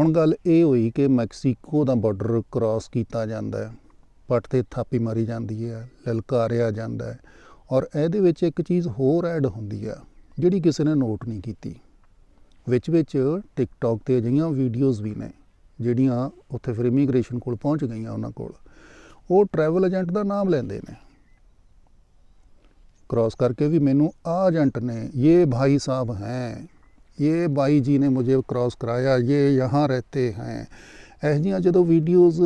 ਹੁਣ ਗੱਲ ਇਹ ਹੋਈ ਕਿ ਮੈਕਸੀਕੋ ਦਾ ਬਾਰਡਰ ਕ੍ਰਾਸ ਕੀਤਾ ਜਾਂਦਾ ਹੈ। ਪੱਟ ਤੇ ਥਾਪੀ ਮਾਰੀ ਜਾਂਦੀ ਹੈ, ਲਲਕਾਰਿਆ ਜਾਂਦਾ ਹੈ ਔਰ ਇਹਦੇ ਵਿੱਚ ਇੱਕ ਚੀਜ਼ ਹੋਰ ਐਡ ਹੁੰਦੀ ਆ, ਜਿਹੜੀ ਕਿਸੇ ਨੇ ਨੋਟ ਨਹੀਂ ਕੀਤੀ। ਵਿੱਚ ਵਿੱਚ ਟਿਕਟੌਕ ਤੇ ਅਜਿਹੀਆਂ ਵੀਡੀਓਜ਼ ਵੀ ਨੇ, ਜਿਹੜੀਆਂ ਉੱਥੇ ਫਿਰ ਇਮੀਗ੍ਰੇਸ਼ਨ ਕੋਲ ਪਹੁੰਚ ਗਈਆਂ ਉਹਨਾਂ ਕੋਲ। ਉਹ ਟਰੈਵਲ ਏਜੰਟ ਦਾ ਨਾਮ ਲੈਂਦੇ ਨੇ। ਕ੍ਰਾਸ ਕਰਕੇ ਵੀ ਮੈਨੂੰ ਆ ਏਜੰਟ ਨੇ ਇਹ ਭਾਈ ਸਾਹਿਬ ਹੈ। ये भाई जी ने मुझे क्रॉस कराया ये यहाँ रहते हैं ਇਹੋ ਜਿਹੀਆਂ ਜਦੋਂ ਵੀਡੀਓਜ਼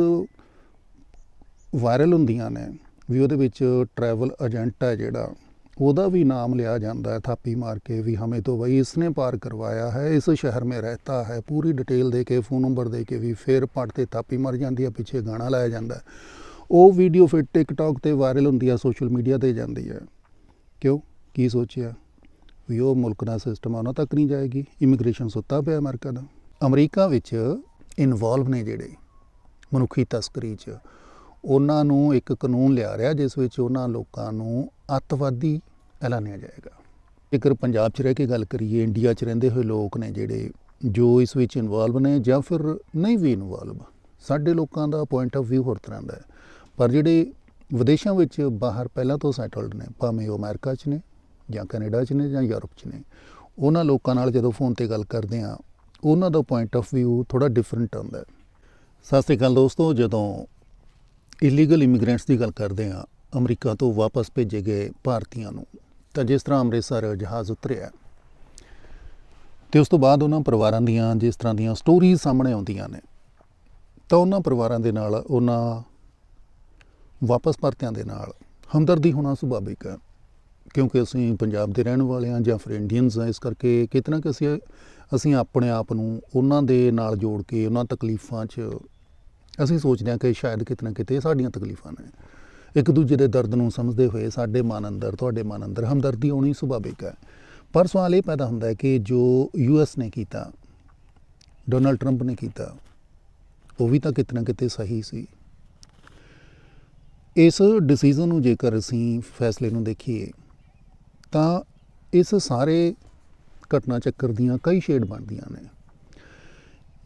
ਵਾਇਰਲ ਹੁੰਦੀਆਂ ਨੇ ਵੀ ਉਹਦੇ ਵਿੱਚ ਟਰੈਵਲ ਏਜੰਟ ਹੈ ਜਿਹੜਾ ਉਹਦਾ ਵੀ ਨਾਮ ਲਿਆ ਜਾਂਦਾ ਹੈ ਥਾਪੀ ਮਾਰ ਕੇ ਵੀ ਹਮੇ ਤੋਂ ਭਾਈ ਇਸਨੇ ਪਾਰ ਕਰਵਾਇਆ ਹੈ ਇਸ ਸ਼ਹਿਰ में रहता है ਪੂਰੀ ਡਿਟੇਲ ਦੇ ਕੇ ਫੋਨ ਨੰਬਰ ਦੇ ਕੇ ਵੀ ਫਿਰ ਪੱਟ ਤੇ ਥਾਪੀ ਮਰ ਜਾਂਦੀ ਹੈ ਪਿੱਛੇ ਗਾਣਾ ਲਾਇਆ ਜਾਂਦਾ ਹੈ ਉਹ ਵੀਡੀਓ ਫਿਰ ਟਿਕਟੌਕ ਤੇ ਵਾਇਰਲ ਹੁੰਦੀ ਹੈ ਸੋਸ਼ਲ ਮੀਡੀਆ ਤੇ ਜਾਂਦੀ ਹੈ ਕਿਉਂ ਕੀ ਸੋਚਿਆ ਵੀ ਉਹ ਮੁਲਕ ਦਾ ਸਿਸਟਮ ਆ, ਉਹਨਾਂ ਤੱਕ ਨਹੀਂ ਜਾਏਗੀ। ਇਮੀਗ੍ਰੇਸ਼ਨ ਸੁੱਤਾ ਪਿਆ ਅਮਰੀਕਾ ਦਾ। ਅਮਰੀਕਾ ਵਿੱਚ ਇਨਵੋਲਵ ਨੇ ਜਿਹੜੇ ਮਨੁੱਖੀ ਤਸਕਰੀ 'ਚ। ਉਹਨਾਂ ਨੂੰ ਇੱਕ ਕਾਨੂੰਨ ਲਿਆ ਰਿਹਾ, ਜਿਸ ਵਿੱਚ ਉਹਨਾਂ ਲੋਕਾਂ ਨੂੰ ਅੱਤਵਾਦੀ ਐਲਾਨਿਆ ਜਾਏਗਾ। ਜੇਕਰ ਪੰਜਾਬ 'ਚ ਰਹਿ ਕੇ ਗੱਲ ਕਰੀਏ ਇੰਡੀਆ 'ਚ ਰਹਿੰਦੇ ਹੋਏ ਲੋਕ ਨੇ ਜਿਹੜੇ ਜੋ ਇਸ ਵਿੱਚ ਇਨਵੋਲਵ ਨੇ ਜਾਂ ਫਿਰ ਨਹੀਂ ਵੀ ਇਨਵੋਲਵ ਸਾਡੇ ਲੋਕਾਂ ਦਾ ਪੁਆਇੰਟ ਆਫ View ਹੋਰ ਤਰ੍ਹਾਂ ਦਾ ਹੈ। ਪਰ ਜਿਹੜੇ ਵਿਦੇਸ਼ਾਂ ਵਿੱਚ ਬਾਹਰ ਪਹਿਲਾਂ ਤੋਂ ਸੈਟਲਡ ਨੇ, ਭਾਵੇਂ ਉਹ ਅਮਰੀਕਾ 'ਚ ਨੇ ਜਾਂ ਕੈਨੇਡਾ 'ਚ ਨੇ ਜਾਂ ਯੂਰਪ 'ਚ ਨੇ। ਉਹਨਾਂ ਲੋਕਾਂ ਨਾਲ ਜਦੋਂ ਫੋਨ ਤੇ ਗੱਲ ਕਰਦੇ ਆ ਉਹਨਾਂ ਦਾ ਪੁਆਇੰਟ ਆਫ View ਥੋੜਾ ਡਿਫਰੈਂਟ ਹੁੰਦਾ ਹੈ। ਸਤਿ ਸ੍ਰੀ ਅਕਾਲ ਦੋਸਤੋ, ਜਦੋਂ ਇਲੀਗਲ ਇਮੀਗ੍ਰੈਂਟਸ ਦੀ ਗੱਲ ਕਰਦੇ ਆ ਅਮਰੀਕਾ ਤੋਂ ਵਾਪਸ ਭੇਜੇ ਗਏ ਭਾਰਤੀਆਂ ਨੂੰ, ਤਾਂ ਜਿਸ ਤਰ੍ਹਾਂ ਅੰਮ੍ਰਿਤਸਰ ਜਹਾਜ਼ ਉਤਰਿਆ, ਤੇ ਉਸ ਤੋਂ ਬਾਅਦ ਉਹਨਾਂ ਪਰਿਵਾਰਾਂ ਦੀਆਂ ਜਿਸ ਤਰ੍ਹਾਂ ਦੀਆਂ ਸਟੋਰੀਜ਼ ਸਾਹਮਣੇ ਆਉਂਦੀਆਂ ਨੇ, ਤਾਂ ਉਹਨਾਂ ਪਰਿਵਾਰਾਂ ਦੇ ਨਾਲ, ਉਹਨਾਂ ਵਾਪਸ ਪਰਤਿਆਂ ਦੇ ਨਾਲ ਹਮਦਰਦੀ ਹੋਣਾ ਸੁਭਾਵਿਕ ਹੈ। ਕਿਉਂਕਿ ਅਸੀਂ ਪੰਜਾਬ ਦੇ ਰਹਿਣ ਵਾਲੇ ਹਾਂ ਜਾਂ ਫਿਰ ਇੰਡੀਅਨਸ ਹਾਂ, ਇਸ ਕਰਕੇ ਕਿਤਨਾ ਕਿ ਅਸੀਂ ਅਸੀਂ ਆਪਣੇ ਆਪ ਨੂੰ ਉਹਨਾਂ ਦੇ ਨਾਲ ਜੋੜ ਕੇ ਉਹਨਾਂ ਤਕਲੀਫਾਂ 'ਚ ਅਸੀਂ ਸੋਚਦੇ ਹਾਂ ਕਿ ਸ਼ਾਇਦ ਕਿਤਨਾ ਕਿਤੇ ਸਾਡੀਆਂ ਤਕਲੀਫਾਂ ਨੇ। ਇੱਕ ਦੂਜੇ ਦੇ ਦਰਦ ਨੂੰ ਸਮਝਦੇ ਹੋਏ ਸਾਡੇ ਮਨ ਅੰਦਰ, ਤੁਹਾਡੇ ਮਨ ਅੰਦਰ ਹਮਦਰਦੀ ਆਉਣੀ ਸੁਭਾਵਿਕ ਹੈ। ਪਰ ਸਵਾਲ ਇਹ ਪੈਦਾ ਹੁੰਦਾ ਹੈ ਕਿ ਜੋ ਯੂਐਸ ਨੇ ਕੀਤਾ ਡੋਨਲਡ ਟਰੰਪ ਨੇ ਕੀਤਾ, ਉਹ ਵੀ ਤਾਂ ਕਿਤਨਾ ਕਿਤੇ ਸਹੀ ਸੀ। ਇਸ ਡਿਸੀਜਨ ਨੂੰ ਜੇਕਰ ਅਸੀਂ ਫੈਸਲੇ ਨੂੰ ਦੇਖੀਏ ਤਾਂ ਇਸ ਸਾਰੇ ਘਟਨਾ ਚੱਕਰ ਦੀਆਂ ਕਈ ਸ਼ੇਡ ਬਣਦੀਆਂ ਨੇ।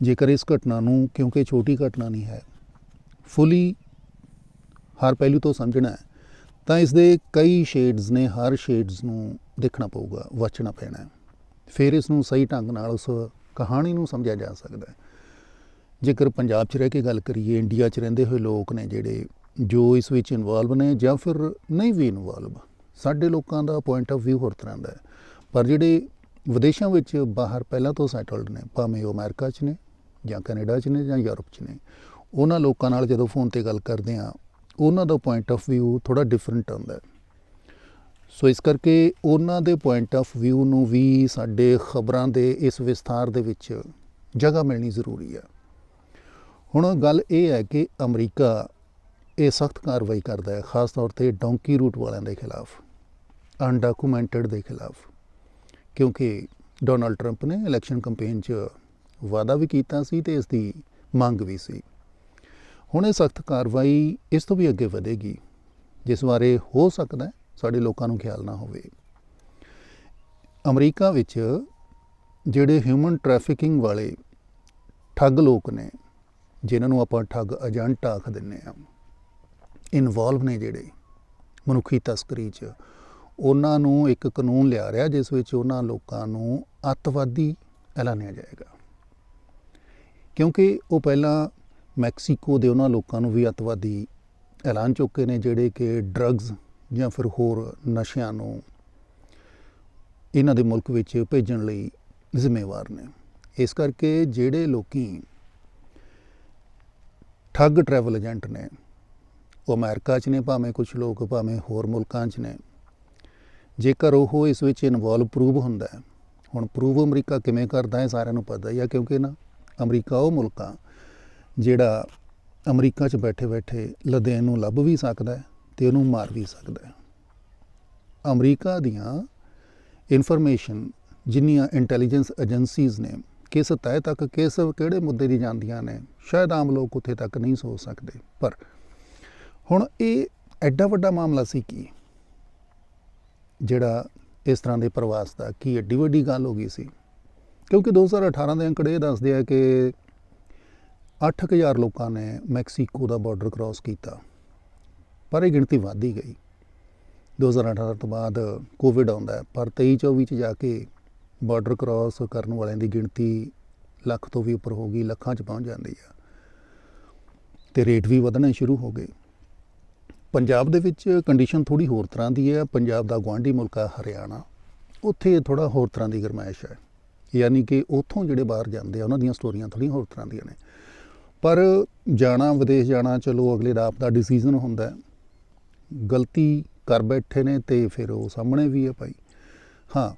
ਜੇਕਰ ਇਸ ਘਟਨਾ ਨੂੰ, ਕਿਉਂਕਿ ਛੋਟੀ ਘਟਨਾ ਨਹੀਂ ਹੈ, ਫੁੱਲੀ ਹਰ ਪਹਿਲੂ ਤੋਂ ਸਮਝਣਾ ਹੈ, ਤਾਂ ਇਸ ਦੇ ਕਈ ਸ਼ੇਡਸ ਨੇ, ਹਰ ਸ਼ੇਡਸ ਨੂੰ ਦੇਖਣਾ ਪਊਗਾ, ਵਚਣਾ ਪੈਣਾ ਫਿਰ ਇਸ ਨੂੰ ਸਹੀ ਢੰਗ ਨਾਲ ਉਸ ਕਹਾਣੀ ਨੂੰ ਸਮਝਿਆ ਜਾ ਸਕਦਾ ਹੈ। ਜੇਕਰ ਪੰਜਾਬ 'ਚ ਰਹਿ ਕੇ ਗੱਲ ਕਰੀਏ, ਇੰਡੀਆ 'ਚ ਰਹਿੰਦੇ ਹੋਏ ਲੋਕ ਨੇ ਜਿਹੜੇ ਜੋ ਇਸ ਵਿੱਚ ਇਨਵੋਲਵ ਨੇ ਜਾਂ ਫਿਰ ਨਹੀਂ ਵੀ ਇਨਵੋਲਵ ਸਾਡੇ ਲੋਕਾਂ ਦਾ ਪੁਆਇੰਟ ਆਫ ਵਿਊ ਹੋਰ ਤਰ੍ਹਾਂ ਦਾ ਹੈ। ਪਰ ਜਿਹੜੇ ਵਿਦੇਸ਼ਾਂ ਵਿੱਚ ਬਾਹਰ ਪਹਿਲਾਂ ਤੋਂ ਸੈਟਲਡ ਨੇ, ਭਾਵੇਂ ਉਹ ਅਮਰੀਕਾ 'ਚ ਨੇ ਜਾਂ ਕੈਨੇਡਾ 'ਚ ਨੇ ਜਾਂ ਯੂਰਪ 'ਚ ਨੇ, ਉਹਨਾਂ ਲੋਕਾਂ ਨਾਲ ਜਦੋਂ ਫੋਨ ਤੇ ਗੱਲ ਕਰਦੇ ਆ ਉਹਨਾਂ ਦਾ ਪੁਆਇੰਟ ਆਫ ਵਿਊ ਥੋੜਾ ਡਿਫਰੈਂਟ ਆਉਂਦਾ ਹੈ। ਸੋ ਇਸ ਕਰਕੇ ਉਹਨਾਂ ਦੇ ਪੁਆਇੰਟ ਆਫ ਵਿਊ ਨੂੰ ਵੀ ਸਾਡੇ ਖਬਰਾਂ ਦੇ ਇਸ ਵਿਸਥਾਰ ਦੇ ਵਿੱਚ ਜਗ੍ਹਾ ਮਿਲਣੀ ਜ਼ਰੂਰੀ ਹੈ। ਹੁਣ ਗੱਲ ਇਹ ਹੈ ਕਿ ਅਮਰੀਕਾ ਇਹ ਸਖਤ ਕਾਰਵਾਈ ਕਰਦਾ ਹੈ, ਖਾਸ ਤੌਰ ਤੇ ਡੌਂਕੀ ਰੂਟ ਵਾਲਿਆਂ ਦੇ ਖਿਲਾਫ। ਅਨਡਾਕੂਮੈਂਟਡ ਦੇ ਖਿਲਾਫ। ਕਿਉਂਕਿ ਡੋਨਲਡ ਟਰੰਪ ਨੇ ਇਲੈਕਸ਼ਨ ਕੈਂਪੇਨ 'ਚ ਵਾਅਦਾ ਵੀ ਕੀਤਾ ਸੀ ਤੇ ਇਸ ਦੀ ਮੰਗ ਵੀ ਸੀ। ਹੁਣ ਇਹ ਸਖਤ ਕਾਰਵਾਈ ਇਸ ਤੋਂ ਵੀ ਅੱਗੇ ਵਧੇਗੀ, ਜਿਸ ਬਾਰੇ ਹੋ ਸਕਦਾ ਸਾਡੇ ਲੋਕਾਂ ਨੂੰ ਖਿਆਲ ਨਾ ਹੋਵੇ। ਅਮਰੀਕਾ ਵਿੱਚ ਜਿਹੜੇ ਹਿਊਮਨ ਟ੍ਰੈਫਿਕਿੰਗ ਵਾਲੇ ਠੱਗ ਲੋਕ ਨੇ, ਜਿਨ੍ਹਾਂ ਨੂੰ ਆਪਾਂ ਠੱਗ ਏਜੰਟ ਆਖ ਦਿੰਨੇ ਆ ਇਨਵੋਲਵ ਨੇ ਜਿਹੜੇ ਮਨੁੱਖੀ ਤਸਕਰੀ 'ਚ ਉਹਨਾਂ ਨੂੰ ਇੱਕ ਕਾਨੂੰਨ ਲਿਆ ਰਿਹਾ, ਜਿਸ ਵਿੱਚ ਉਹਨਾਂ ਲੋਕਾਂ ਨੂੰ ਅੱਤਵਾਦੀ ਐਲਾਨਿਆ ਜਾਏਗਾ। ਕਿਉਂਕਿ ਉਹ ਪਹਿਲਾਂ ਮੈਕਸੀਕੋ ਦੇ ਉਹਨਾਂ ਲੋਕਾਂ ਨੂੰ ਵੀ ਅੱਤਵਾਦੀ ਐਲਾਨ ਚੁੱਕੇ ਨੇ, ਜਿਹੜੇ ਕਿ ਡਰੱਗਸ ਜਾਂ ਫਿਰ ਹੋਰ ਨਸ਼ਿਆਂ ਨੂੰ ਇਹਨਾਂ ਦੇ ਮੁਲਕ ਵਿੱਚ ਭੇਜਣ ਲਈ ਜ਼ਿੰਮੇਵਾਰ ਨੇ। ਇਸ ਕਰਕੇ ਜਿਹੜੇ ਲੋਕੀ ਠੱਗ ਟਰੈਵਲ ਏਜੰਟ ਨੇ, ਉਹ ਅਮਰੀਕਾ 'ਚ ਨੇ, ਭਾਵੇਂ ਕੁਝ ਲੋਕ, ਭਾਵੇਂ ਹੋਰ ਮੁਲਕਾਂ 'ਚ ਨੇ ਜੇਕਰ ਉਹ ਇਸ ਵਿੱਚ ਇਨਵੋਲਵ ਪ੍ਰੂਵ ਹੁੰਦਾ ਹੈ, ਹੁਣ ਪ੍ਰੂਵ ਅਮਰੀਕਾ ਕਿਵੇਂ ਕਰਦਾ ਹੈ ਸਾਰਿਆਂ ਨੂੰ ਪਤਾ ਹੀ ਆ, ਕਿਉਂਕਿ ਨਾ ਅਮਰੀਕਾ ਉਹ ਮੁਲਕ ਆ ਜਿਹੜਾ ਅਮਰੀਕਾ 'ਚ ਬੈਠੇ ਬੈਠੇ ਲਦੇਨ ਨੂੰ ਲੱਭ ਵੀ ਸਕਦਾ ਹੈ ਤੇ ਉਹਨੂੰ ਮਾਰ ਵੀ ਸਕਦਾ ਹੈ। ਅਮਰੀਕਾ ਦੀਆਂ ਇਨਫੋਰਮੇਸ਼ਨ ਜਿੰਨੀਆਂ ਇੰਟੈਲੀਜੈਂਸ ਏਜੰਸੀਜ਼ ਨੇ, ਕਿਸ ਤਹਿ ਤੱਕ ਕਿਸ ਕਿਹੜੇ ਮੁੱਦੇ ਦੀ ਜਾਂਦੀਆਂ ਨੇ, ਸ਼ਾਇਦ ਆਮ ਲੋਕ ਉੱਥੇ ਤੱਕ ਨਹੀਂ ਸੋਚ ਸਕਦੇ। ਪਰ ਹੁਣ ਇਹ ਐਡਾ ਵੱਡਾ ਮਾਮਲਾ ਸੀ ਕੀ? ਜਿਹੜਾ ਇਸ ਤਰ੍ਹਾਂ ਦੇ ਪ੍ਰਵਾਸ ਦਾ ਕੀ ਐਡੀ ਵੱਡੀ ਗੱਲ ਹੋ ਗਈ ਸੀ? ਕਿਉਂਕਿ 2018 ਦੇ ਅੰਕੜੇ ਇਹ ਦੱਸਦੇ ਆ ਕਿ 8000 ਲੋਕਾਂ ਨੇ ਮੈਕਸੀਕੋ ਦਾ ਬਾਰਡਰ ਕ੍ਰਾਸ ਕੀਤਾ, ਪਰ ਇਹ ਗਿਣਤੀ ਵਧਦੀ ਗਈ। 2018 ਤੋਂ ਬਾਅਦ ਕੋਵਿਡ ਆਉਂਦਾ ਪਰ 23 24 ਚ ਜਾ ਕੇ ਬਾਰਡਰ ਕ੍ਰਾਸ ਕਰਨ ਵਾਲਿਆਂ ਦੀ ਗਿਣਤੀ ਲੱਖ ਤੋਂ ਵੀ ਉੱਪਰ ਹੋ ਗਈ, ਲੱਖਾਂ ਚ ਪਹੁੰਚ ਜਾਂਦੀ ਆ। ਤੇ ਰੇਟ ਵੀ ਵਧਣੇ ਸ਼ੁਰੂ ਹੋ ਗਏ। ਪੰਜਾਬ ਦੇ ਵਿੱਚ ਕੰਡੀਸ਼ਨ ਥੋੜੀ ਹੋਰ ਤਰ੍ਹਾਂ ਦੀ ਹੈ। ਪੰਜਾਬ ਦਾ ਗਵਾਂਢੀ ਮੁਲਕ ਆ ਹਰਿਆਣਾ। ਉੱਥੇ ਥੋੜਾ ਹੋਰ ਤਰ੍ਹਾਂ ਦੀ ਗਰਮਾਇਸ਼ ਹੈ। ਯਾਨੀ ਕਿ ਉੱਥੋਂ ਜਿਹੜੇ ਬਾਹਰ ਜਾਂਦੇ ਆ, ਉਹਨਾਂ ਦੀਆਂ ਸਟੋਰੀਆਂ ਥੋੜ੍ਹੀਆਂ ਹੋਰ ਤਰ੍ਹਾਂ ਦੀਆਂ ਨੇ। ਪਰ ਜਾਣਾ, ਵਿਦੇਸ਼ ਜਾਣਾ, ਚਲੋ ਅਗਲੇ ਦਾ ਆਪਦਾ ਡਿਸੀਜਨ ਹੁੰਦਾ ਗਲਤੀ ਕਰ ਬੈਠੇ ਨੇ ਤੇ ਫਿਰ ਉਹ ਸਾਹਮਣੇ ਵੀ ਹੈ ਭਾਈ। ਹਾਂ,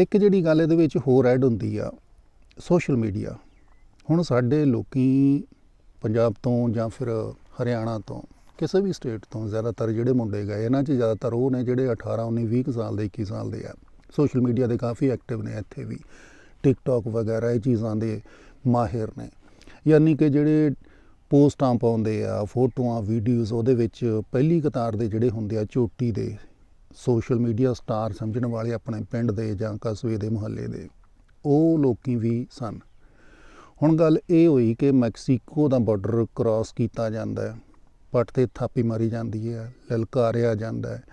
ਇੱਕ ਜਿਹੜੀ ਗੱਲ ਇਹਦੇ ਵਿੱਚ ਹੋਰ ਐਡ ਹੁੰਦੀ ਆ ਸੋਸ਼ਲ ਮੀਡੀਆ ਹੁਣ ਸਾਡੇ ਲੋਕੀ ਪੰਜਾਬ ਤੋਂ ਜਾਂ ਫਿਰ ਹਰਿਆਣਾ ਤੋਂ ਕਿਸੇ ਵੀ ਸਟੇਟ ਤੋਂ ਜ਼ਿਆਦਾਤਰ ਜਿਹੜੇ ਮੁੰਡੇ ਗਏ, ਇਹਨਾਂ 'ਚ ਜ਼ਿਆਦਾਤਰ ਉਹ ਨੇ ਜਿਹੜੇ 18 19 20 ਕੁ ਸਾਲ ਦੇ 21 ਸਾਲ ਦੇ ਆ। ਸੋਸ਼ਲ ਮੀਡੀਆ ਦੇ ਕਾਫੀ ਐਕਟਿਵ ਨੇ ਇੱਥੇ ਵੀ। ਟਿਕਟੌਕ ਵਗੈਰਾ, ਇਹ ਚੀਜ਼ਾਂ ਦੇ ਮਾਹਿਰ ਨੇ। ਯਾਨੀ ਕਿ ਜਿਹੜੇ ਪੋਸਟਾਂ ਪਾਉਂਦੇ ਆ, ਫੋਟੋਆਂ, ਵੀਡੀਓਜ਼, ਉਹਦੇ ਵਿੱਚ ਪਹਿਲੀ ਕਤਾਰ ਦੇ ਜਿਹੜੇ ਹੁੰਦੇ ਆ, ਚੋਟੀ ਦੇ ਸੋਸ਼ਲ ਮੀਡੀਆ ਸਟਾਰ ਸਮਝਣ ਵਾਲੇ ਆਪਣੇ ਪਿੰਡ ਦੇ ਜਾਂ ਕਸਬੇ ਦੇ ਮੁਹੱਲੇ ਦੇ, ਉਹ ਲੋਕੀ ਵੀ ਸਨ। ਹੁਣ ਗੱਲ ਇਹ ਹੋਈ ਕਿ ਮੈਕਸੀਕੋ ਦਾ ਬਾਰਡਰ ਕ੍ਰਾਸ ਕੀਤਾ ਜਾਂਦਾ ਹੈ। ਪੱਟ ਤੇ ਥਾਪੀ ਮਾਰੀ ਜਾਂਦੀ ਹੈ ਲਲਕਾਰਿਆ ਜਾਂਦਾ ਹੈ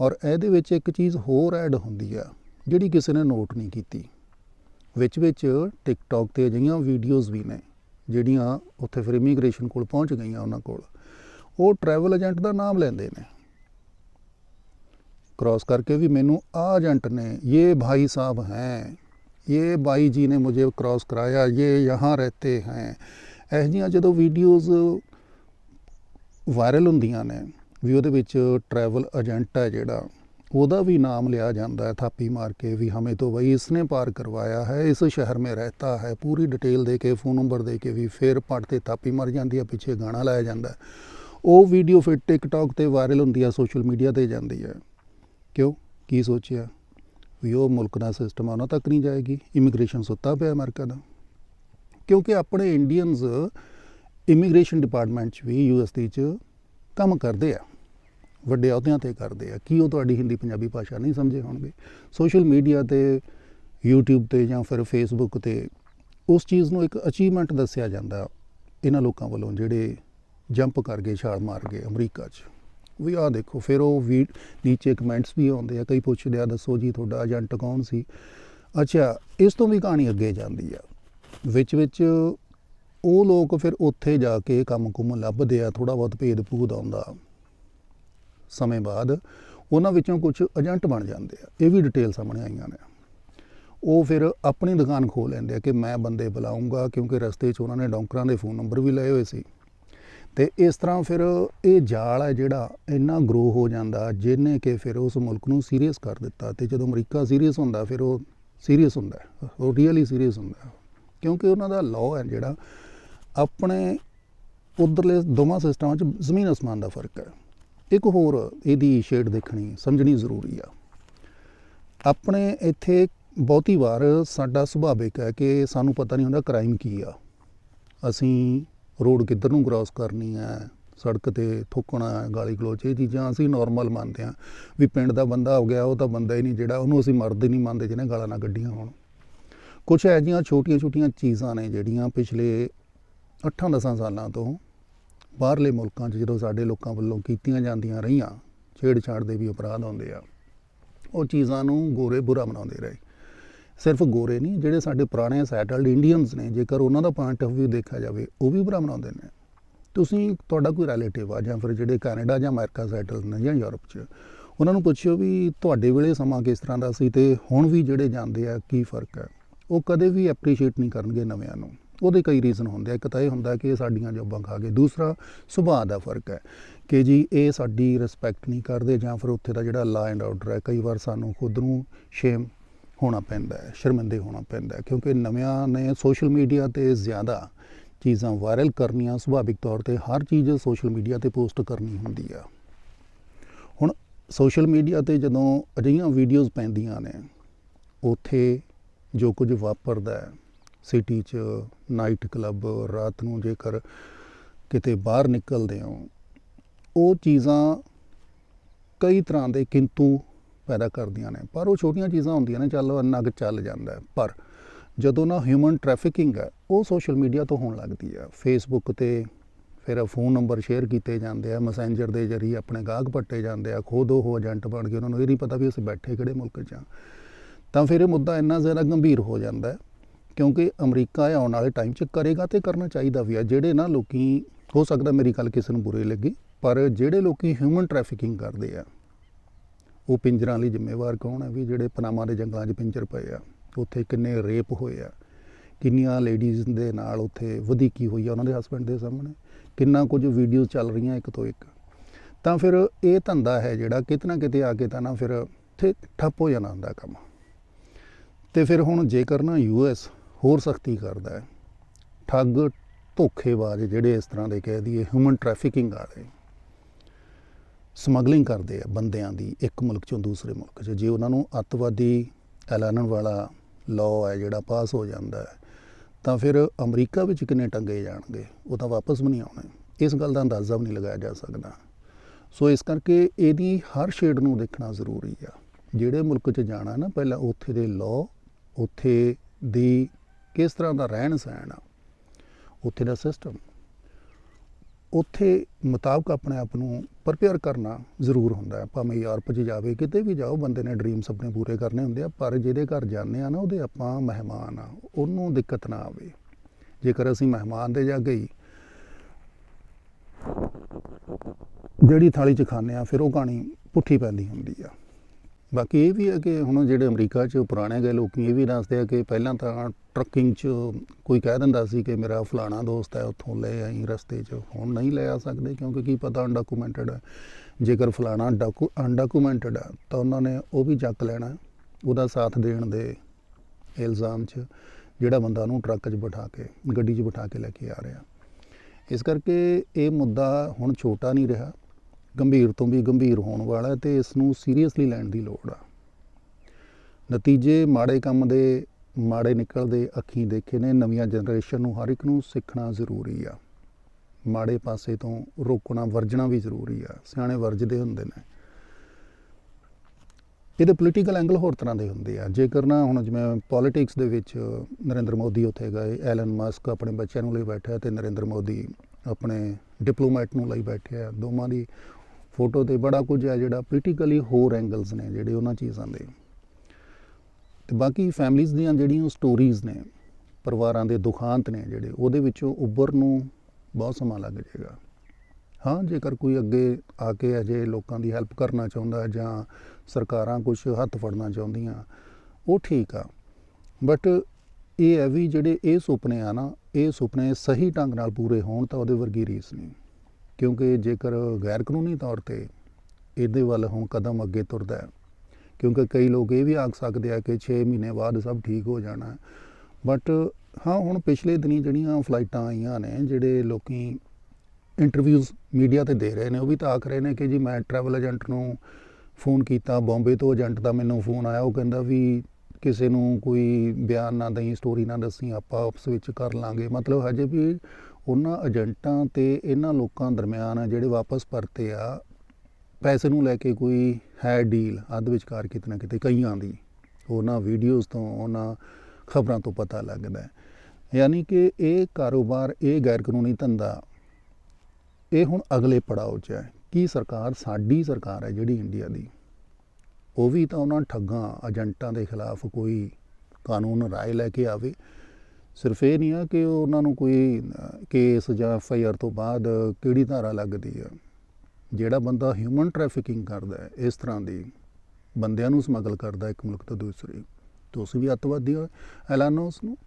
ਔਰ ਇਹਦੇ ਵਿੱਚ ਇੱਕ ਚੀਜ਼ ਹੋਰ ਐਡ ਹੁੰਦੀ ਆ ਜਿਹੜੀ ਕਿਸੇ ਨੇ ਨੋਟ ਨਹੀਂ ਕੀਤੀ ਵਿੱਚ ਵਿੱਚ ਟਿਕਟੌਕ ਤੇ ਅਜਿਹੀਆਂ ਵੀਡੀਓਜ਼ ਵੀ ਨੇ ਜਿਹੜੀਆਂ ਉੱਥੇ ਫਿਰ ਇਮੀਗ੍ਰੇਸ਼ਨ ਕੋਲ ਪਹੁੰਚ ਗਈਆਂ ਉਹਨਾਂ ਕੋਲ ਉਹ ਟਰੈਵਲ ਏਜੰਟ ਦਾ ਨਾਮ ਲੈਂਦੇ ਨੇ क्रॉस करके भी मैनू आ एजेंट ने ये भाई साहब हैं ये भाई जी ने मुझे क्रॉस कराया ये यहाँ रहते हैं ਇਹ ਜਿਹੀਆਂ ਜਦੋਂ ਵੀਡੀਓਜ਼ ਵਾਇਰਲ ਹੁੰਦੀਆਂ ਨੇ, ਵੀ ਉਹਦੇ ਵਿੱਚ ਟਰੈਵਲ ਏਜੰਟ ਹੈ ਜਿਹੜਾ, ਉਹਦਾ ਵੀ ਨਾਮ ਲਿਆ ਜਾਂਦਾ ਹੈ ਥਾਪੀ ਮਾਰ ਕੇ ਵੀ ਹਮੇ ਤੋਂ ਵਈ ਇਸਨੇ ਪਾਰ ਕਰਵਾਇਆ ਹੈ, ਇਸ ਸ਼ਹਿਰ ਮੇ ਰਹਤਾ ਹੈ। ਪੂਰੀ ਡਿਟੇਲ ਦੇ ਕੇ ਫੋਨ ਨੰਬਰ ਦੇ ਕੇ ਵੀ ਫੇਰ ਪੜ ਤੇ ਥਾਪੀ ਮਰ ਜਾਂਦੀ ਹੈ, ਪਿੱਛੇ ਗਾਣਾ ਲਾਇਆ ਜਾਂਦਾ ਉਹ ਵੀਡੀਓ ਫਿਰ ਟਿਕਟੌਕ ਤੇ ਵਾਇਰਲ ਹੁੰਦੀ ਹੈ ਸੋਸ਼ਲ ਮੀਡੀਆ ਤੇ ਜਾਂਦੀ ਹੈ। ਕਿਉਂ? ਕੀ ਸੋਚਿਆ? ਵੀ ਉਹ ਮੁਲਕ ਦਾ ਸਿਸਟਮ ਉਹਨਾਂ ਤੱਕ ਨਹੀਂ ਜਾਏਗੀ। ਇਮੀਗ੍ਰੇਸ਼ਨ ਸੁੱਤਾ ਪਿਆ ਅਮਰੀਕਾ ਦਾ। ਕਿਉਂਕਿ ਆਪਣੇ ਇੰਡੀਅਨਸ ਇਮੀਗ੍ਰੇਸ਼ਨ ਡਿਪਾਰਟਮੈਂਟ 'ਚ ਵੀ ਯੂਐਸਡੀ 'ਚ ਕੰਮ ਕਰਦੇ ਆ। ਵੱਡੇ ਅਹੁਦਿਆਂ ਤੇ ਕਰਦੇ ਆ। ਕੀ ਉਹ ਤੁਹਾਡੀ ਹਿੰਦੀ ਪੰਜਾਬੀ ਭਾਸ਼ਾ ਨਹੀਂ ਸਮਝੇ ਹੋਣਗੇ? ਸੋਸ਼ਲ ਮੀਡੀਆ ਤੇ, YouTube ਤੇ ਜਾਂ ਫਿਰ Facebook ਤੇ ਉਸ ਚੀਜ਼ ਨੂੰ ਇੱਕ ਅਚੀਵਮੈਂਟ ਦੱਸਿਆ ਜਾਂਦਾ ਇਹਨਾਂ ਲੋਕਾਂ ਵੱਲੋਂ ਜਿਹੜੇ ਜੰਪ ਕਰ ਗਏ, ਛਾਲ ਮਾਰ ਗਏ ਅਮਰੀਕਾ 'ਚ। ਵੀ ਆਹ ਦੇਖੋ, ਫਿਰ ਉਹ ਵੀ ਨੀਚੇ ਕਮੈਂਟਸ ਵੀ ਆਉਂਦੇ ਆ, ਕਈ ਪੁੱਛਦੇ ਆ, ਦੱਸੋ ਜੀ, ਤੁਹਾਡਾ ਏਜੰਟ ਕੌਣ ਸੀ? ਅੱਛਾ, ਇਸ ਤੋਂ ਵੀ ਕਹਾਣੀ ਅੱਗੇ ਜਾਂਦੀ ਆ। ਵਿੱਚ ਵਿੱਚ ਉਹ ਲੋਕ ਫਿਰ ਉੱਥੇ ਜਾ ਕੇ ਕੰਮ ਕੁਮ ਲੱਭਦੇ ਆ ਥੋੜਾ ਬਹੁਤ ਭੇਦ ਭੂਦ ਆਉਂਦਾ। ਸਮੇਂ ਬਾਅਦ ਉਹਨਾਂ ਵਿੱਚੋਂ ਕੁਝ ਏਜੰਟ ਬਣ ਜਾਂਦੇ ਆ, ਇਹ ਵੀ ਡਿਟੇਲ ਸਾਹਮਣੇ ਆਈਆਂ ਨੇ। ਉਹ ਫਿਰ ਆਪਣੀ ਦੁਕਾਨ ਖੋਲ ਲੈਂਦੇ ਆ ਕਿ ਮੈਂ ਬੰਦੇ ਬੁਲਾਉਂਗਾ ਕਿਉਂਕਿ ਰਸਤੇ 'ਚ ਉਹਨਾਂ ਨੇ ਡੌਂਕਰਾਂ ਦੇ ਫੋਨ ਨੰਬਰ ਵੀ ਲਏ ਹੋਏ ਸੀ। ਤੇ ਇਸ ਤਰ੍ਹਾਂ ਫਿਰ ਇਹ ਜਾਲ ਹੈ ਜਿਹੜਾ ਇੰਨਾ ਗਰੋ ਹੋ ਜਾਂਦਾ ਜਿਹਨੇ ਕਿ ਫਿਰ ਉਸ ਮੁਲਕ ਨੂੰ ਸੀਰੀਅਸ ਕਰ ਦਿੱਤਾ ਤੇ ਜਦੋਂ ਅਮਰੀਕਾ ਸੀਰੀਅਸ ਹੁੰਦਾ ਫਿਰ ਉਹ ਸੀਰੀਅਸ ਹੁੰਦਾ, ਉਹ ਰੀਅਲੀ ਸੀਰੀਅਸ ਹੁੰਦਾ। ਕਿਉਂਕਿ ਉਹਨਾਂ ਦਾ ਲਾਅ ਹੈ ਜਿਹੜਾ ਆਪਣੇ ਉਧਰਲੇ ਦੋਵਾਂ ਸਿਸਟਮਾਂ 'ਚ ਜ਼ਮੀਨ ਅਸਮਾਨ ਦਾ ਫ਼ਰਕ ਹੈ। ਇੱਕ ਹੋਰ ਇਹਦੀ ਸ਼ੇਡ ਦੇਖਣੀ ਸਮਝਣੀ ਜ਼ਰੂਰੀ ਆ। ਆਪਣੇ ਇੱਥੇ ਬਹੁਤੀ ਵਾਰ ਸਾਡਾ ਸੁਭਾਵਿਕ ਹੈ ਕਿ ਸਾਨੂੰ ਪਤਾ ਨਹੀਂ ਹੁੰਦਾ ਕ੍ਰਾਈਮ ਕੀ ਆ। ਅਸੀਂ ਰੋਡ ਕਿੱਧਰ ਨੂੰ ਕ੍ਰਾਸ ਕਰਨੀ ਹੈ, ਸੜਕ ਤੇ ਥੁੱਕਣਾ ਗਾਲੀ ਗਲੋਚ, ਇਹ ਚੀਜ਼ਾਂ ਅਸੀਂ ਨਾਰਮਲ ਮੰਨਦੇ ਹਾਂ। ਵੀ ਪਿੰਡ ਦਾ ਬੰਦਾ ਹੋ ਗਿਆ, ਉਹ ਤਾਂ ਬੰਦਾ ਹੀ ਨਹੀਂ ਜਿਹੜਾ ਉਹਨੂੰ ਅਸੀਂ ਮਰਦ ਹੀ ਨਹੀਂ ਮੰਨਦੇ ਜਿਹਨੇ ਗਾਲਾਂ ਨਾ ਗੱਡੀਆਂ ਹੋਣ। ਕੁਝ ਇਹੋ ਜਿਹੀਆਂ ਛੋਟੀਆਂ-ਛੋਟੀਆਂ ਚੀਜ਼ਾਂ ਨੇ ਜਿਹੜੀਆਂ ਪਿਛਲੇ 8-10 ਸਾਲਾਂ ਤੋਂ ਬਾਹਰਲੇ ਮੁਲਕਾਂ 'ਚ ਜਦੋਂ ਸਾਡੇ ਲੋਕਾਂ ਵੱਲੋਂ ਕੀਤੀਆਂ ਜਾਂਦੀਆਂ ਰਹੀਆਂ, ਛੇੜਛਾੜ ਦੇ ਵੀ ਅਪਰਾਧ ਹੁੰਦੇ ਆ, ਉਹ ਚੀਜ਼ਾਂ ਨੂੰ ਗੋਰੇ ਬੁਰਾ ਮਨਾਉਂਦੇ ਰਹੇ। ਸਿਰਫ ਗੋਰੇ ਨਹੀਂ, ਜਿਹੜੇ ਸਾਡੇ ਪੁਰਾਣੇ ਸੈਟਲਡ ਇੰਡੀਅਨਸ ਨੇ, ਜੇਕਰ ਉਹਨਾਂ ਦਾ ਪੁਆਇੰਟ ਆਫ View ਦੇਖਿਆ ਜਾਵੇ, ਉਹ ਵੀ ਬੁਰਾ ਮਨਾਉਂਦੇ ਨੇ। ਤੁਸੀਂ ਤੁਹਾਡਾ ਕੋਈ ਰਿਲੇਟਿਵ ਆ ਜਾਂ ਫਿਰ ਜਿਹੜੇ ਕੈਨੇਡਾ ਜਾਂ ਅਮਰੀਕਾ ਸੈਟਲ ਨੇ ਜਾਂ ਯੂਰਪ 'ਚ, ਉਹਨਾਂ ਨੂੰ ਪੁੱਛਿਓ ਵੀ ਤੁਹਾਡੇ ਵੇਲੇ ਸਮਾਂ ਕਿਸ ਤਰ੍ਹਾਂ ਦਾ ਸੀ ਤੇ ਹੁਣ ਵੀ ਜਿਹੜੇ ਜਾਂਦੇ ਆ, ਕੀ ਫ਼ਰਕ ਹੈ? ਉਹ ਕਦੇ ਵੀ ਐਪਰੀਸ਼ੀਏਟ ਨਹੀਂ ਕਰਨਗੇ ਨਵਿਆਂ ਨੂੰ। ਉਹਦੇ ਕਈ ਰੀਜ਼ਨ ਹੁੰਦੇ ਆ। ਇੱਕ ਤਾਂ ਇਹ ਹੁੰਦਾ ਕਿ ਇਹ ਸਾਡੀਆਂ ਜੋਬਾਂ ਖਾ ਗਏ ਦੂਸਰਾ ਸੁਭਾਅ ਦਾ ਫ਼ਰਕ ਹੈ ਕਿ ਜੀ ਇਹ ਸਾਡੀ ਰਿਸਪੈਕਟ ਨਹੀਂ ਕਰਦੇ ਜਾਂ ਫਿਰ ਉੱਥੇ ਦਾ ਜਿਹੜਾ ਲਾ ਐਂਡ ਆਰਡਰ ਹੈ, ਕਈ ਵਾਰ ਸਾਨੂੰ ਖੁਦ ਨੂੰ ਸ਼ੇਮ ਹੋਣਾ ਪੈਂਦਾ ਹੈ, ਸ਼ਰਮਿੰਦੇ ਹੋਣਾ ਪੈਂਦਾ ਹੈ। ਕਿਉਂਕਿ ਨਵਿਆਂ ਨੇ ਸੋਸ਼ਲ ਮੀਡੀਆ ਤੇ ਜ਼ਿਆਦਾ ਚੀਜ਼ਾਂ ਵਾਇਰਲ ਕਰਨੀਆਂ, ਸੁਭਾਵਿਕ ਤੌਰ ਤੇ ਹਰ ਚੀਜ਼ ਸੋਸ਼ਲ ਮੀਡੀਆ ਤੇ ਪੋਸਟ ਕਰਨੀ ਹੁੰਦੀ ਆ। ਹੁਣ ਸੋਸ਼ਲ ਮੀਡੀਆ ਤੇ ਜਦੋਂ ਅਜਿਹੀਆਂ ਵੀਡੀਓਜ਼ ਪੈਂਦੀਆਂ ਨੇ, ਉੱਥੇ ਜੋ ਕੁਝ ਵਾਪਰਦਾ ਹੈ ਸਿਟੀ 'ਚ ਨਾਈਟ ਕਲੱਬ ਰਾਤ ਨੂੰ ਜੇਕਰ ਕਿਤੇ ਬਾਹਰ ਨਿਕਲਦੇ ਹੋ, ਉਹ ਚੀਜ਼ਾਂ ਕਈ ਤਰ੍ਹਾਂ ਦੇ ਕਿੰਤੂ ਪੈਦਾ ਕਰਦੀਆਂ ਨੇ। ਪਰ ਉਹ ਛੋਟੀਆਂ ਚੀਜ਼ਾਂ ਹੁੰਦੀਆਂ ਨੇ, ਚੱਲ ਇੰਨਾ ਕੁ ਚੱਲ ਜਾਂਦਾ ਪਰ ਜਦੋਂ ਨਾ ਹਿਊਮਨ ਟ੍ਰੈਫਿਕਿੰਗ ਹੈ, ਉਹ ਸੋਸ਼ਲ ਮੀਡੀਆ ਤੋਂ ਹੋਣ ਲੱਗਦੀ ਹੈ। ਫੇਸਬੁੱਕ ਤੇ ਫਿਰ ਫੋਨ ਨੰਬਰ ਸ਼ੇਅਰ ਕੀਤੇ ਜਾਂਦੇ ਆ ਮੈਸੇਂਜਰ ਦੇ ਜ਼ਰੀਏ ਆਪਣੇ ਗਾਹਕ ਪੱਟੇ ਜਾਂਦੇ ਆ, ਖੁਦ ਉਹ ਏਜੰਟ ਬਣ ਕੇ ਉਹਨਾਂ ਨੂੰ ਇਹ ਨਹੀਂ ਪਤਾ ਵੀ ਅਸੀਂ ਬੈਠੇ ਕਿਹੜੇ ਮੁਲਕ 'ਚ ਆ ਤਾਂ ਫਿਰ ਇਹ ਮੁੱਦਾ ਇੰਨਾ ਜ਼ਿਆਦਾ ਗੰਭੀਰ ਹੋ ਜਾਂਦਾ ਹੈ ਕਿਉਂਕਿ ਅਮਰੀਕਾ ਆਉਣ ਵਾਲੇ ਟਾਈਮ 'ਚ ਕਰੇਗਾ ਤੇ ਕਰਨਾ ਚਾਹੀਦਾ ਵੀ ਆ। ਜਿਹੜੇ ਨਾ ਲੋਕੀ, ਹੋ ਸਕਦਾ ਮੇਰੀ ਗੱਲ ਕਿਸੇ ਨੂੰ ਬੁਰੇ ਲੱਗੀ, ਪਰ ਜਿਹੜੇ ਲੋਕੀ ਹਿਊਮਨ ਟ੍ਰੈਫਿਕਿੰਗ ਕਰਦੇ ਆ, ਉਹ ਪਿੰਜਰਾਂ ਲਈ ਜ਼ਿੰਮੇਵਾਰ ਕੌਣ ਆ? ਵੀ ਜਿਹੜੇ ਪਨਾਮਾ ਦੇ ਜੰਗਲਾਂ 'ਚ ਪਿੰਜਰ ਪਏ ਆ, ਉੱਥੇ ਕਿੰਨੇ ਰੇਪ ਹੋਏ ਆ, ਕਿੰਨੀਆਂ ਲੇਡੀਜ਼ ਦੇ ਨਾਲ ਉੱਥੇ ਵਧੀਕੀ ਹੋਈ ਆ ਉਹਨਾਂ ਦੇ ਹਸਬੰਡ ਦੇ ਸਾਹਮਣੇ, ਕਿੰਨਾ ਕੁਝ ਵੀਡੀਓਜ਼ ਚੱਲ ਰਹੀਆਂ ਇੱਕ ਤੋਂ ਇੱਕ। ਤਾਂ ਫਿਰ ਇਹ ਧੰਦਾ ਹੈ ਜਿਹੜਾ ਕਿਤੇ ਨਾ ਕਿਤੇ ਆ ਕੇ ਤਾਂ ਨਾ ਫਿਰ ਠੱਪ ਹੋ ਜਾਣਾ ਹੁੰਦਾ ਕੰਮ। ਤੇ ਫਿਰ ਹੁਣ ਜੇਕਰ ਨਾ ਯੂਐਸ ਹੋਰ ਸਖਤੀ ਕਰਦਾ ਹੈ। ਠੱਗ, ਧੋਖੇਬਾਜ਼ ਜਿਹੜੇ ਇਸ ਤਰ੍ਹਾਂ ਦੇ ਕਹਿ ਦਈਏ ਹਿਊਮਨ ਟ੍ਰੈਫਿਕਿੰਗ ਵਾਲੇ ਸਮਗਲਿੰਗ ਕਰਦੇ ਆ ਬੰਦਿਆਂ ਦੀ ਇੱਕ ਮੁਲਕ ਚੋਂ ਦੂਸਰੇ ਮੁਲਕ 'ਚ। ਜੇ ਉਹਨਾਂ ਨੂੰ ਅੱਤਵਾਦੀ ਐਲਾਨਣ ਵਾਲਾ ਲਾਅ ਹੈ ਜਿਹੜਾ ਪਾਸ ਹੋ ਜਾਂਦਾ ਹੈ, ਤਾਂ ਫਿਰ ਅਮਰੀਕਾ ਵਿੱਚ ਕਿੰਨੇ ਟੰਗੇ ਜਾਣਗੇ? ਉਹ ਤਾਂ ਵਾਪਸ ਵੀ ਨਹੀਂ ਆਉਣੇ। ਇਸ ਗੱਲ ਦਾ ਅੰਦਾਜ਼ਾ ਵੀ ਨਹੀਂ ਲਗਾਇਆ ਜਾ ਸਕਦਾ। ਸੋ ਇਸ ਕਰਕੇ ਇਹਦੀ ਹਰ ਸ਼ੇਡ ਨੂੰ ਦੇਖਣਾ ਜ਼ਰੂਰੀ ਆ। ਜਿਹੜੇ ਮੁਲਕ 'ਚ ਜਾਣਾ ਨਾ, ਪਹਿਲਾਂ ਉੱਥੇ ਦੇ ਲਾਅ ਉੱਥੇ ਦੀ ਕਿਸ ਤਰ੍ਹਾਂ ਦਾ ਰਹਿਣ ਸਹਿਣ ਆ, ਉੱਥੇ ਦਾ ਸਿਸਟਮ ਉੱਥੇ ਮੁਤਾਬਕ ਆਪਣੇ ਆਪ ਨੂੰ ਪ੍ਰਪੇਅਰ ਕਰਨਾ ਜ਼ਰੂਰ ਹੁੰਦਾ ਹੈ। ਭਾਵੇਂ ਯੂਰਪ 'ਚ ਜਾਵੇ, ਕਿਤੇ ਵੀ ਜਾਓ, ਬੰਦੇ ਨੇ ਡ੍ਰੀਮਸ ਆਪਣੇ ਪੂਰੇ ਕਰਨੇ ਹੁੰਦੇ ਆ, ਪਰ ਜਿਹਦੇ ਘਰ ਜਾਂਦੇ ਆ ਨਾ, ਉਹਦੇ ਆਪਾਂ ਮਹਿਮਾਨ ਆ, ਉਹਨੂੰ ਦਿੱਕਤ ਨਾ ਆਵੇ। ਜੇਕਰ ਅਸੀਂ ਮਹਿਮਾਨ ਦੇ ਜਾ ਗਈ ਜਿਹੜੀ ਥਾਲੀ 'ਚ ਖਾਂਦੇ ਆ, ਫਿਰ ਉਹ ਕਹਾਣੀ ਪੁੱਠੀ ਪੈਂਦੀ ਹੁੰਦੀ ਆ। ਬਾਕੀ ਇਹ ਵੀ ਹੈ ਕਿ ਹੁਣ ਜਿਹੜੇ ਅਮਰੀਕਾ 'ਚ ਪੁਰਾਣੇ ਗਏ ਲੋਕੀ ਇਹ ਵੀ ਦੱਸਦੇ ਆ ਕਿ ਪਹਿਲਾਂ ਤਾਂ ਟਰੱਕਿੰਗ 'ਚ ਕੋਈ ਕਹਿ ਦਿੰਦਾ ਸੀ ਕਿ ਮੇਰਾ ਫਲਾਣਾ ਦੋਸਤ ਹੈ, ਉੱਥੋਂ ਲੈ ਆਈ, ਰਸਤੇ 'ਚ ਹੁਣ ਨਹੀਂ ਲੈ ਆ ਸਕਦੇ ਕਿਉਂਕਿ ਕੀ ਪਤਾ ਅਨਡਾਕੂਮੈਂਟਡ ਹੈ। ਜੇਕਰ ਫਲਾਣਾ ਡਾਕੂ ਅਨਡਾਕੂਮੈਂਟਡ ਹੈ, ਤਾਂ ਉਹਨਾਂ ਨੇ ਉਹ ਵੀ ਚੱਕ ਲੈਣਾ ਉਹਦਾ ਸਾਥ ਦੇਣ ਦੇ ਇਲਜ਼ਾਮ 'ਚ ਜਿਹੜਾ ਬੰਦਾ ਉਹਨੂੰ ਟਰੱਕ 'ਚ ਬਿਠਾ ਕੇ, ਗੱਡੀ 'ਚ ਬਿਠਾ ਕੇ ਲੈ ਕੇ ਆ ਰਿਹਾ। ਇਸ ਕਰਕੇ ਇਹ ਮੁੱਦਾ ਹੁਣ ਛੋਟਾ ਨਹੀਂ ਰਿਹਾ। ਗੰਭੀਰ ਤੋਂ ਵੀ ਗੰਭੀਰ ਹੋਣ ਵਾਲਾ ਹੈ ਤੇ ਇਸ ਨੂੰ ਸੀਰੀਅਸਲੀ ਲੈਣ ਦੀ ਲੋੜ ਆ। ਨਤੀਜੇ ਮਾੜੇ ਕੰਮ ਦੇ, ਮਾੜੇ ਨਿਕਲਦੇ ਅੱਖੀਂ ਦੇਖੇ ਨੇ, ਨਵੀਆਂ ਜਨਰੇਸ਼ਨ ਨੂੰ ਹਰ ਇੱਕ ਨੂੰ ਸਿੱਖਣਾ ਜ਼ਰੂਰੀ ਆ। ਮਾੜੇ ਪਾਸੇ ਤੋਂ ਰੋਕਣਾ, ਵਰਜਣਾ ਵੀ ਜ਼ਰੂਰੀ ਆ। ਸਿਆਣੇ ਵਰਜਦੇ ਹੁੰਦੇ ਨੇ। ਇਹਦੇ ਪੋਲੀਟੀਕਲ ਐਂਗਲ ਹੋਰ ਤਰ੍ਹਾਂ ਦੇ ਹੁੰਦੇ ਆ। ਜੇਕਰ ਨਾ ਹੁਣ ਜਿਵੇਂ ਪੋਲਿਟਿਕਸ ਦੇ ਵਿੱਚ ਨਰਿੰਦਰ ਮੋਦੀ ਉੱਥੇ ਗਏ ਐਲਨ ਮਸਕ ਆਪਣੇ ਬੱਚਿਆਂ ਨੂੰ ਲਈ ਬੈਠਿਆ ਤੇ ਨਰਿੰਦਰ ਮੋਦੀ ਆਪਣੇ ਡਿਪਲੋਮੈਟ ਨੂੰ ਲਈ ਬੈਠੇ ਆ, ਦੋਵਾਂ ਦੀ ਫੋਟੋ ਤੇ ਬੜਾ ਕੁਝ ਹੈ ਜਿਹੜਾ ਪੋਲੀਟੀਕਲੀ ਹੋਰ ਐਂਗਲਸ ਨੇ ਜਿਹੜੇ ਉਹਨਾਂ ਚੀਜ਼ਾਂ ਦੇ। ਤੇ ਬਾਕੀ ਫੈਮਲੀਆਂ ਦੀਆਂ ਜਿਹੜੀਆਂ ਸਟੋਰੀਜ਼ ਨੇ, ਪਰਿਵਾਰਾਂ ਦੇ ਦੁਖਾਂਤ ਨੇ ਜਿਹੜੇ, ਉਹਦੇ ਵਿੱਚੋਂ ਉੱਭਰ ਨੂੰ ਬਹੁਤ ਸਮਾਂ ਲੱਗ ਜਾਏਗਾ। ਹਾਂ, ਜੇਕਰ ਕੋਈ ਅੱਗੇ ਆ ਕੇ ਅਜੇ ਲੋਕਾਂ ਦੀ ਹੈਲਪ ਕਰਨਾ ਚਾਹੁੰਦਾ ਜਾਂ ਸਰਕਾਰਾਂ ਕੁਝ ਹੱਥ ਫੜਨਾ ਚਾਹੁੰਦੀਆਂ, ਉਹ ਠੀਕ ਆ। ਬਟ ਇਹ ਹੈ ਵੀ ਜਿਹੜੇ ਇਹ ਸੁਪਨੇ ਆ ਨਾ, ਇਹ ਸੁਪਨੇ ਸਹੀ ਢੰਗ ਨਾਲ ਪੂਰੇ ਹੋਣ ਤਾਂ ਉਹਦੇ ਵਰਗੀ ਰੀਸ ਨਹੀਂ। ਕਿਉਂਕਿ ਜੇਕਰ ਗੈਰ ਕਾਨੂੰਨੀ ਤੌਰ ਤੇ ਇਹਦੇ ਵੱਲ ਹੁਣ ਕਦਮ ਅੱਗੇ ਤੁਰਦਾ ਹੈ, ਕਿਉਂਕਿ ਕਈ ਲੋਕ ਇਹ ਵੀ ਆਖ ਸਕਦੇ ਆ ਕਿ 6 ਮਹੀਨੇ ਬਾਅਦ ਸਭ ਠੀਕ ਹੋ ਜਾਣਾ ਬਟ ਹਾਂ, ਹੁਣ ਪਿਛਲੇ ਦਿਨੀ ਜਿਹੜੀਆਂ ਫਲਾਈਟਾਂ ਆਈਆਂ ਨੇ, ਜਿਹੜੇ ਲੋਕੀ ਇੰਟਰਵਿਊਜ਼ ਮੀਡੀਆ ਤੇ ਦੇ ਰਹੇ ਨੇ, ਉਹ ਵੀ ਤਾਂ ਆਖ ਰਹੇ ਨੇ ਕਿ ਜੀ ਮੈਂ ਟਰੈਵਲ ਏਜੰਟ ਨੂੰ ਫੋਨ ਕੀਤਾ ਬੰਬੇ ਤੋਂ ਏਜੰਟ ਦਾ ਮੈਨੂੰ ਫੋਨ ਆਇਆ, ਉਹ ਕਹਿੰਦਾ ਵੀ ਕਿਸੇ ਨੂੰ ਕੋਈ ਬਿਆਨ ਨਾ ਦੇਈ ਸਟੋਰੀ ਨਾ ਦੱਸੀ, ਆਪਾਂ ਆਪਸ ਵਿੱਚ ਕਰ ਲਾਂਗੇ। ਮਤਲਬ ਹਜੇ ਵੀ ਉਹਨਾਂ ਏਜੰਟਾਂ ਤੇ ਇਹਨਾਂ ਲੋਕਾਂ ਦਰਮਿਆਨ ਜਿਹੜੇ ਵਾਪਸ ਪਰਤੇ ਆ, ਪੈਸੇ ਨੂੰ ਲੈ ਕੇ ਕੋਈ ਹੈ ਡੀਲ ਅੱਧ ਵਿਚਕਾਰ ਕਿਤੇ ਨਾ ਕਿਤੇ ਕਈਆਂ ਦੀ। ਉਹਨਾਂ ਵੀਡੀਓਜ਼ ਤੋਂ, ਉਹਨਾਂ ਖਬਰਾਂ ਤੋਂ ਪਤਾ ਲੱਗਦਾ ਯਾਨੀ ਕਿ ਇਹ ਕਾਰੋਬਾਰ, ਇਹ ਗੈਰ ਕਾਨੂੰਨੀ ਧੰਦਾ, ਇਹ ਹੁਣ ਅਗਲੇ ਪੜਾਅ 'ਚ ਹੈ। ਕੀ ਸਰਕਾਰ, ਸਾਡੀ ਸਰਕਾਰ ਹੈ ਜਿਹੜੀ ਇੰਡੀਆ ਦੀ? ਉਹ ਵੀ ਤਾਂ ਉਹਨਾਂ ਠੱਗਾਂ ਏਜੰਟਾਂ ਦੇ ਖਿਲਾਫ ਕੋਈ ਕਾਨੂੰਨ ਰਾਏ ਲੈ ਕੇ ਆਵੇ। ਸਿਰਫ ਇਹ ਨਹੀਂ ਆ ਕਿ ਉਹਨਾਂ ਨੂੰ ਕੋਈ ਕੇਸ ਜਾਂ ਐਫ ਆਈ ਆਰ ਤੋਂ ਬਾਅਦ ਕਿਹੜੀ ਧਾਰਾ ਲੱਗਦੀ ਆ। ਜਿਹੜਾ ਬੰਦਾ ਹਿਊਮਨ ਟ੍ਰੈਫਿਕਿੰਗ ਕਰਦਾ ਹੈ, ਇਸ ਤਰ੍ਹਾਂ ਦੀ ਬੰਦਿਆਂ ਨੂੰ ਸਮਗਲ ਕਰਦਾ ਇੱਕ ਮੁਲਕ ਤੋਂ ਦੂਸਰੇ ਤੁਸੀਂ ਵੀ ਅੱਤਵਾਦੀ ਐਲਾਨੋ ਉਸ ਨੂੰ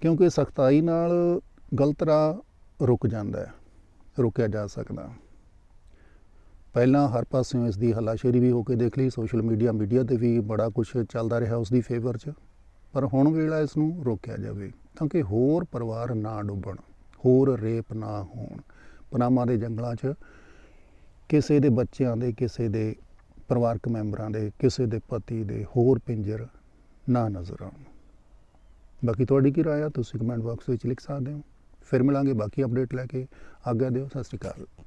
ਕਿਉਂਕਿ ਸਖਤਾਈ ਨਾਲ ਗਲਤ ਰਾਹ ਰੁਕ ਜਾਂਦਾ ਹੈ, ਰੁਕਿਆ ਜਾ ਸਕਦਾ। ਪਹਿਲਾਂ ਹਰ ਪਾਸਿਓਂ ਇਸ ਦੀ ਹੱਲਾਸ਼ੇਰੀ ਵੀ ਹੋ ਕੇ ਦੇਖ ਲਈ, ਸੋਸ਼ਲ ਮੀਡੀਆ ਮੀਡੀਆ ਤੇ ਵੀ ਬੜਾ ਕੁਝ ਚੱਲਦਾ ਰਿਹਾ ਉਸ ਦੀ ਫੇਵਰ 'ਚ। ਪਰ ਹੁਣ ਵੇਲਾ ਇਸ ਨੂੰ ਰੋਕਿਆ ਜਾਵੇ, ਤਾਂ ਕਿ ਹੋਰ ਪਰਿਵਾਰ ਨਾ ਡੁੱਬਣ, ਹੋਰ ਰੇਪ ਨਾ ਹੋਣ। ਪਨਾਮਾ ਦੇ ਜੰਗਲਾਂ 'ਚ ਕਿਸੇ ਦੇ ਬੱਚਿਆਂ ਦੇ, ਕਿਸੇ ਦੇ ਪਰਿਵਾਰਕ ਮੈਂਬਰਾਂ ਦੇ, ਕਿਸੇ ਦੇ ਪਤੀ ਦੇ ਹੋਰ ਪਿੰਜਰ ਨਾ ਨਜ਼ਰ ਆਉਣ। ਬਾਕੀ ਤੁਹਾਡੀ ਕੀ ਰਾਏ ਆ? ਤੁਸੀਂ ਕਮੈਂਟ ਬਾਕਸ ਵਿੱਚ ਲਿਖ ਸਕਦੇ ਹੋ। ਫਿਰ ਮਿਲਾਂਗੇ ਬਾਕੀ ਅਪਡੇਟ ਲੈ ਕੇ। ਆਗਿਆ ਦਿਓ। ਸਤਿ ਸ਼੍ਰੀ ਅਕਾਲ।